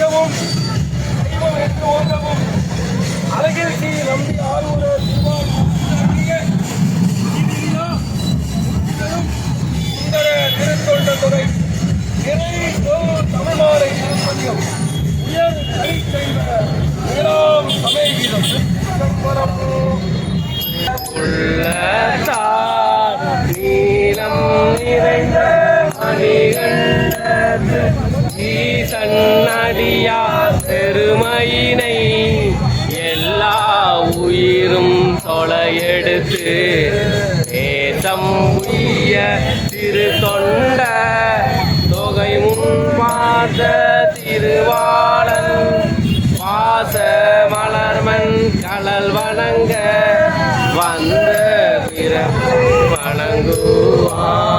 உயவும் தெய்வம் என்று ஓங்கவும் அழகில் ஸ்ரீ நம்பி ஆரூரர் திருவாரூர் இதிலா திருத்தொண்ட தொகை இறை தமிழ்மாலை திருப்பதியம் உயர் கலிச்செய்வ ஏழாம் சமயகீதம் உள்ளத்தார் நிறைந்த மணிகள் ஐயா பெருமையினை எல்லா உயிரும் தொலையெடுத்து தேசம் உய்ய திரு தொண்ட தொகை முன் பார்த்த திருவாளன் பாச மலர்மன் கடல் வணங்க வந்த பிற வணங்குவான்.